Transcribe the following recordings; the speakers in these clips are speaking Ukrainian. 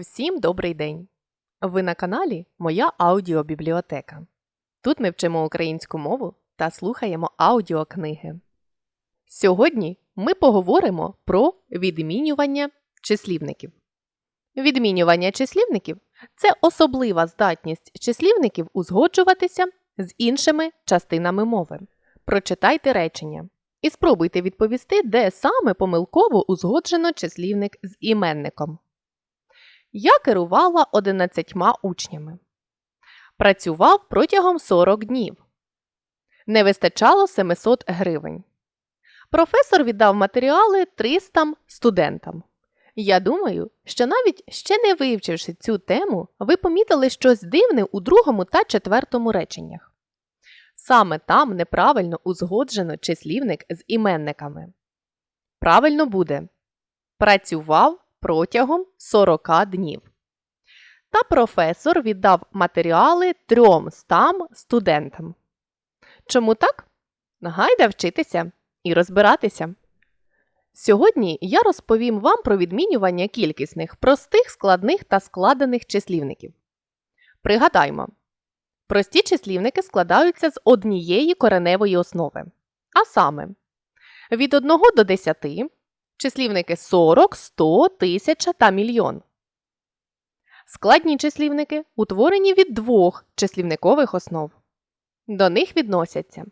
Всім добрий день! Ви на каналі Моя аудіобібліотека. Тут ми вчимо українську мову та слухаємо аудіокниги. Сьогодні ми поговоримо про відмінювання числівників. Відмінювання числівників це особлива здатність числівників узгоджуватися з іншими частинами мови. Прочитайте речення і спробуйте відповісти, де саме помилково узгоджено числівник з іменником. Я керувала 11 учнями. Працював протягом 40 днів. Не вистачало 700 гривень. Професор віддав матеріали 300 студентам. Я думаю, що навіть ще не вивчивши цю тему, ви помітили щось дивне у другому та четвертому реченнях. Саме там неправильно узгоджено числівник з іменниками. Правильно буде працював протягом 40 днів. Та професор віддав матеріали 300 студентам. Чому так? Гайда вчитися і розбиратися. Сьогодні я розповім вам про відмінювання кількісних, простих, складних та складених числівників. Пригадаймо, прості числівники складаються з однієї кореневої основи. А саме, від 1 до 10 числівники 40, 100, 1000 та мільйон. Складні числівники утворені від двох числівникових основ. До них відносяться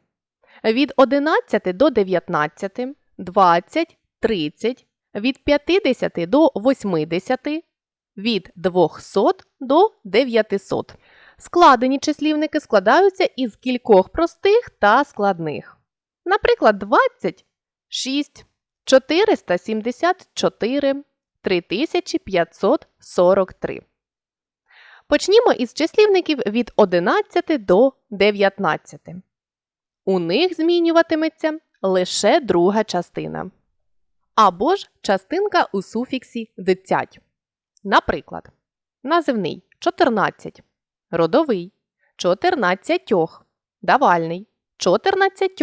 від 11 до 19, 20, 30, від 50 до 80, від 200 до 900. Складені числівники складаються із кількох простих та складних. Наприклад, 20 – 6, 474, 3543. Почнімо із числівників від 11 до 19. У них змінюватиметься лише друга частина. Або ж частинка у суфіксі «дитять». Наприклад, називний 14, родовий 14, давальний 14,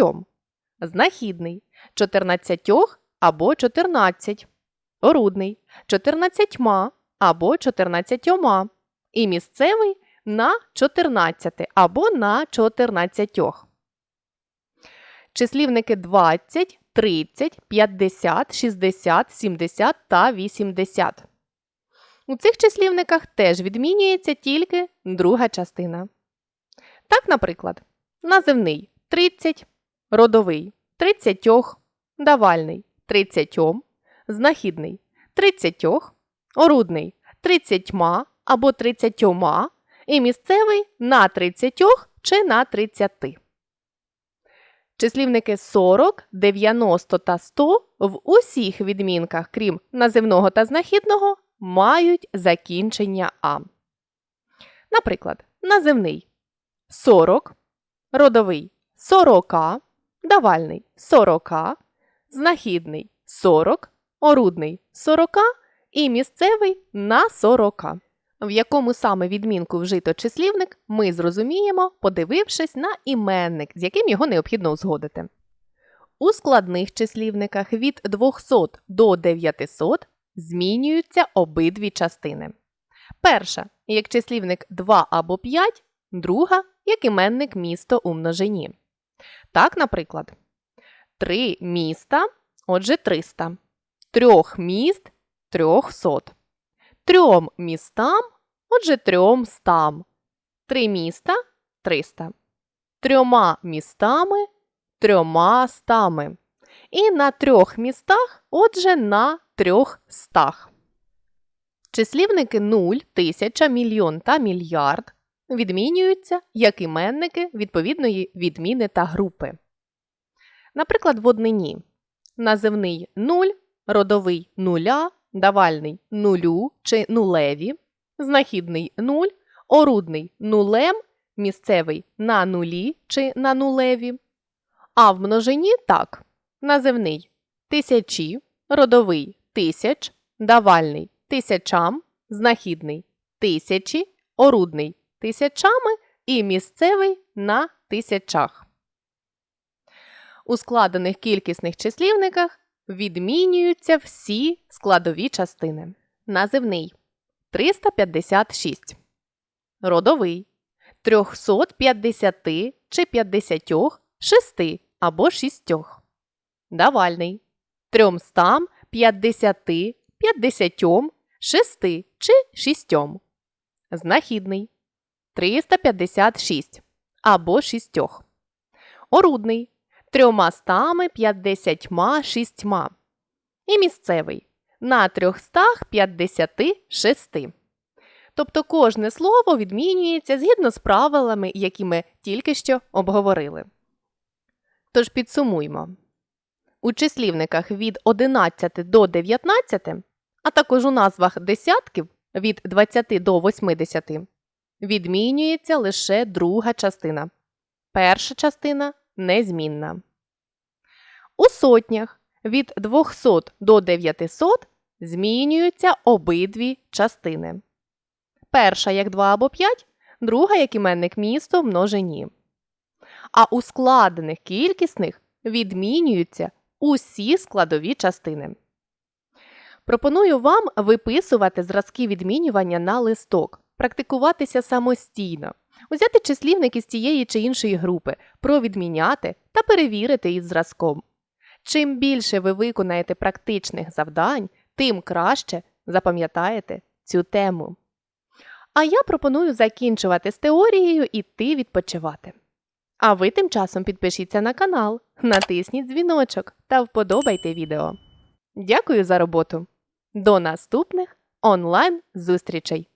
знахідний 14 або 14, орудний 14 або 14 і місцевий на 14 або на 14. Числівники 20, 30, 50, 60, 70 та 80. У цих числівниках теж відмінюється тільки друга частина. Так, наприклад, називний 30, родовий 30, давальний 30, знахідний 30, орудний 30 або 30 і місцевий на 30 чи на 30. Числівники 40, 90 та 100 в усіх відмінках, крім називного та знахідного, мають закінчення А. Наприклад, називний 40, родовий 40, давальний 40, знахідний 40, орудний 40 і місцевий на 40. В якому саме відмінку вжито числівник, ми зрозуміємо, подивившись на іменник, з яким його необхідно узгодити. У складних числівниках від 200 до 900 змінюються обидві частини. Перша як числівник 2 або 5, друга як іменник місто у множині. Так, наприклад, 3 міста, отже 300, трьох міст 300. Трьом містам, отже, трьом стам. Три міста 300. Трьома містами трьома стами. І на трьох містах, отже, на трьох стах. Числівники 0, тисяча, мільйон та мільярд відмінюються як іменники відповідної відміни та групи. Наприклад, в однині називний 0, родовий нуля, давальний нулю чи нулеві, знахідний нуль, орудний нулем, місцевий на нулі чи на нулеві. А в множині так: називний тисячі, родовий тисяч, давальний тисячам, знахідний тисячі, орудний тисячами і місцевий на тисячах. У складених кількісних числівниках відмінюються всі складові частини. Називний 356. Родовий 350 чи 50, 6 або 6. Давальний 350, 50, 6 чи 6. Знахідний 356 або 6. Орудний 356. І місцевий на 356. Тобто кожне слово відмінюється згідно з правилами, які ми тільки що обговорили. Тож підсумуймо. У числівниках від 11 до 19, а також у назвах десятків від 20 до 80 відмінюється лише друга частина. Перша частина незмінна. У сотнях від 200 до 900 змінюються обидві частини. Перша як 2 або 5, друга як іменник місто в множині. А у складених кількісних відмінюються усі складові частини. Пропоную вам виписувати зразки відмінювання на листок, практикуватися самостійно, узяти числівник із тієї чи іншої групи, провідміняти та перевірити із зразком. Чим більше ви виконаєте практичних завдань, тим краще запам'ятаєте цю тему. А я пропоную закінчувати з теорією і йти відпочивати. А ви тим часом підпишіться на канал, натисніть дзвіночок та вподобайте відео. Дякую за роботу! До наступних онлайн зустрічей!